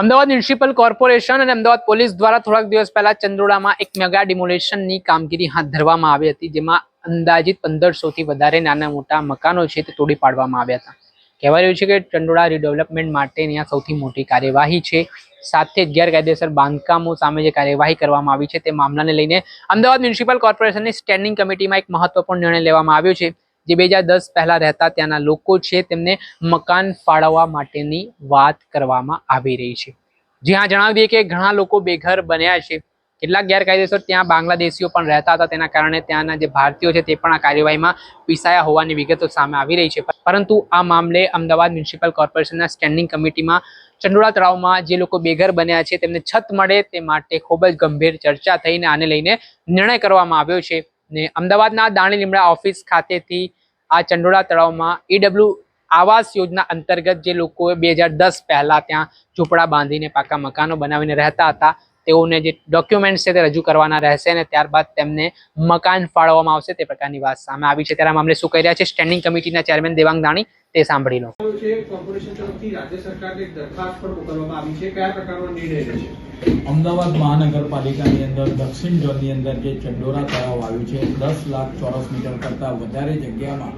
Ahmedabad municipal corporation અને Ahmedabad police દ્વારા થોડાક દિવસ પહેલા ચંદ્રોડામાં એક મેગા ડિમોલેશનની કામગીરી હાથ ધરવામાં આવી હતી, જેમાં અંદાજિત પંદરસોથી વધારે નાના મોટા મકાનો છે તે તોડી પાડવામાં આવ્યા હતા. કહેવાય રહ્યું છે કે ચંડોળા રીડેવલપમેન્ટ માટે આ સૌથી મોટી કાર્યવાહી છે. સાથે ગેરકાયદેસર બાંધકામો સામે જે કાર્યવાહી કરવામાં આવી છે તે મામલાને લઈને અમદાવાદ મ્યુનિસિપલ કોર્પોરેશનની સ્ટેન્ડિંગ કમિટીમાં એક મહત્વપૂર્ણ નિર્ણય લેવામાં આવ્યો છે. જે બે હજાર દસ પહેલા રહેતા ત્યાંના લોકો છે, તેમને મકાન ફાળવવા માટેની વાત કરવામાં આવી રહી છે. જી હા, જણાવી દઈએ કે ઘણા લોકો બેઘર બન્યા છે. કેટલાક ગેરકાયદેસર ત્યાં બાંગ્લાદેશીઓ પણ રહેતા હતા, તેના કારણે ત્યાંના જે ભારતીયો છે, તે પણ આ કાર્યવાહીમાં પીસાયા હોવાની વિગતો સામે આવી રહી છે. પરંતુ આ મામલે અમદાવાદ મ્યુનિસિપલ કોર્પોરેશનના સ્ટેન્ડિંગ કમિટીમાં ચંડોળા તળાવમાં જે લોકો બેઘર બન્યા છે, તેમને છત મળે તે માટે ખૂબ જ ગંભીર ચર્ચા થઈને આને લઈને નિર્ણય કરવામાં આવ્યો છે. ને અમદાવાદના દાણી લીમડા ઓફિસ ખાતેથી આ ચંડોળા તળાવમાં ઈડબ્લ્યુ આવાસ યોજના અંતર્ગત જે લોકોએ બે હજાર દસ પહેલા ત્યાં ઝૂંપડા બાંધીને પાકા મકાનો બનાવીને રહેતા હતા, તેઓને જે ડોક્યુમેન્ટ્સ છે તે રજૂ કરવાના રહેશે અને ત્યારબાદ તેમને મકાન ફાળવવામાં આવશે તે પ્રકારની વાત સામે આવી છે. ત્યારે આ મામલે શું કહી રહ્યા છે સ્ટેન્ડિંગ કમિટીના ચેરમેન દેવાંગ દાણી તે સાંભળી લો અમદાવાદ મહાનગરપાલિકાની અંદર દક્ષિણ ઝોનની અંદર જે ચંડોરા તળાવ આવ્યું છે, દસ લાખ ચોરસ મીટર કરતાં વધારે જગ્યામાં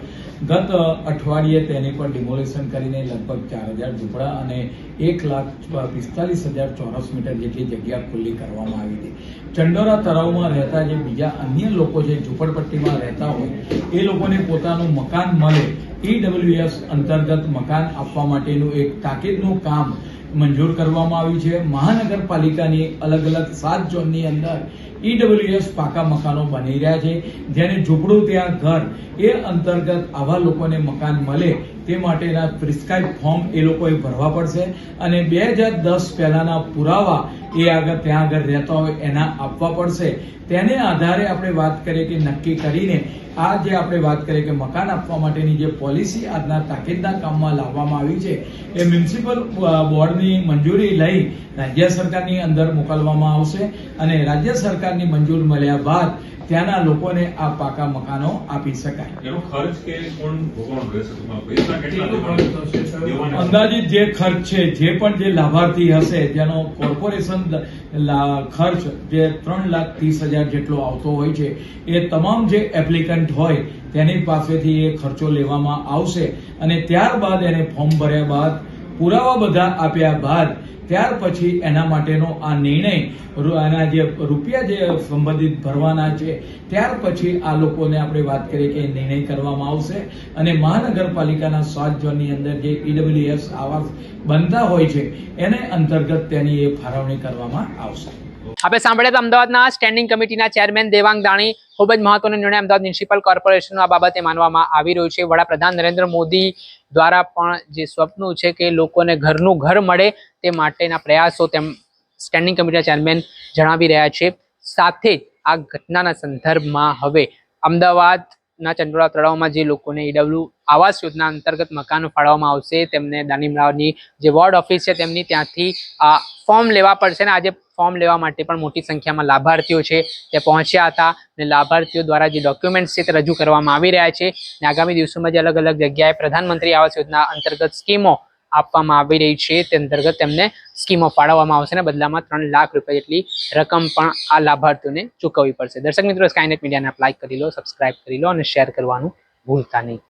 ગત અઠવાડિયે તેની પર ડિમોલેશન કરીને લગભગ ચાર હજાર ઝૂંપડા અને એક લાખ પિસ્તાલીસ હજાર ચોરસ મીટર જેટલી જગ્યા ખુલ્લી કરવામાં આવી હતી. ચંડોરા તળાવમાં રહેતા જે બીજા અન્ય લોકો છે, ઝૂંપડપટ્ટીમાં રહેતા હોય, એ લોકોને પોતાનું મકાન મળે ઈડબ્લ્યુએસ અંતર્ગત મકાન આપવા માટેનું એક તાકીદનું કામ મંજૂર કરવામાં આવ્યું છે. મહાનગરપાલિકાની અલગ અલગ સાત ઝોનની અંદર ઈડબ્લ્યુએસ પાકા મકાનો બની રહ્યા છે. જેને ઝૂંપડું ત્યાં ઘર એ અંતર્ગત આવા લોકોને મકાન મળે તે માટેના પ્રિસ્ક્રાઇબ ફોર્મ એ લોકોએ ભરવા પડશે અને બે હજાર દસ પહેલાના પુરાવા એ આગળ ત્યાં આગળ રહેતા હોય એના આપવા પડશે. તેને આધારે આપણે વાત કરીએ કે નક્કી કરીને આ જે આપણે વાત કરીએ કે મકાન આપવા માટેની જે પોલિસી આજના તાકીદના કામમાં લાવવામાં આવી છે, એ મ્યુનિસિપલ બોર્ડની મંજૂરી લઈ રાજ્ય સરકારની અંદર મોકલવામાં આવશે અને રાજ્ય સરકારની મંજૂર મળ્યા બાદ ત્યાંના લોકોને આ પાકા મકાનો આપી શકાય. એનો ખર્ચ કે કોણ? અંદાજિત જે ખર્ચ છે જે પણ જે લાભાર્થી હશે જેનો કોર્પોરેશન ખર્ચ જે ત્રણ લાખ ત્રીસ હજાર જેટલો આવતો હોય છે એ તમામ જે એપ્લિકન્ટ હોય તેની પાસેથી એ ખર્ચો લેવામાં આવશે અને ત્યારબાદ એને ફોર્મ ભર્યા બાદ પુરાવા બધા આપ્યા બાદ ત્યાર પછી એના માટેનો આ નિર્ણય આના જે રૂપિયા જે સંબંધિત ભરવાના છે, ત્યાર પછી આ લોકોને આપણે વાત કરીએ કે નિર્ણય કરવામાં આવશે. અને મહાનગરપાલિકાના સાત ઝોનની અંદર જે ઈડબ્લ્યુએસ આવાસ બનતા હોય છે, એને અંતર્ગત તેની એ ફાળવણી કરવામાં આવશે. આપણે સાંભળ્યા હતા અમદાવાદના સ્ટેન્ડિંગ કમિટીના ચેરમેન દેવાંગ દાણી ખૂબ જ મહત્વનો નિર્ણય અમદાવાદ મ્યુનિસિપલ કોર્પોરેશનનો આ બાબતે માનવામાં આવી રહ્યું છે. વડાપ્રધાન નરેન્દ્ર મોદી દ્વારા પણ જે સ્વપ્ન છે કે લોકોને ઘરનું ઘર મળે તે માટેના પ્રયાસો તેમ સ્ટેન્ડિંગ કમિટીના ચેરમેન જણાવી રહ્યા છે. સાથે આ ઘટનાના સંદર્ભમાં હવે અમદાવાદના ચંડોળા તળાવમાં જે લોકોને ઈડબ્લ્યુ આવાસ યોજના અંતર્ગત મકાનો ફાળવવામાં આવશે, તેમને દાનીમરાવની જે વોર્ડ ઓફિસ છે તેમની ત્યાંથી, આ ફોર્મ લેવા પડશે ને આજે ફોર્મ લેવા માટે પણ મોટી સંખ્યામાં લાભાર્થીઓ છે, તે પહોંચ્યા હતા અને લાભાર્થીઓ દ્વારા જે ડોક્યુમેન્ટ્સ છે તે રજૂ કરવામાં આવી રહ્યા છે અને આગામી દિવસોમાં જે અલગ અલગ જગ્યાએ પ્રધાનમંત્રી આવાસ યોજના અંતર્ગત સ્કીમો આપવામાં આવી રહી છે. તે અંતર્ગત તેમને સ્કીમો ફાળવવામાં આવશે અને બદલામાં ત્રણ લાખ રૂપિયા જેટલી રકમ પણ આ લાભાર્થીઓને ચૂકવવી પડશે. દર્શક મિત્રો સ્કાયનેટ મીડિયાને આપ લાઇક કરી લો સબસ્ક્રાઇબ કરી લો અને શેર કરવાનું ભૂલતા નહીં.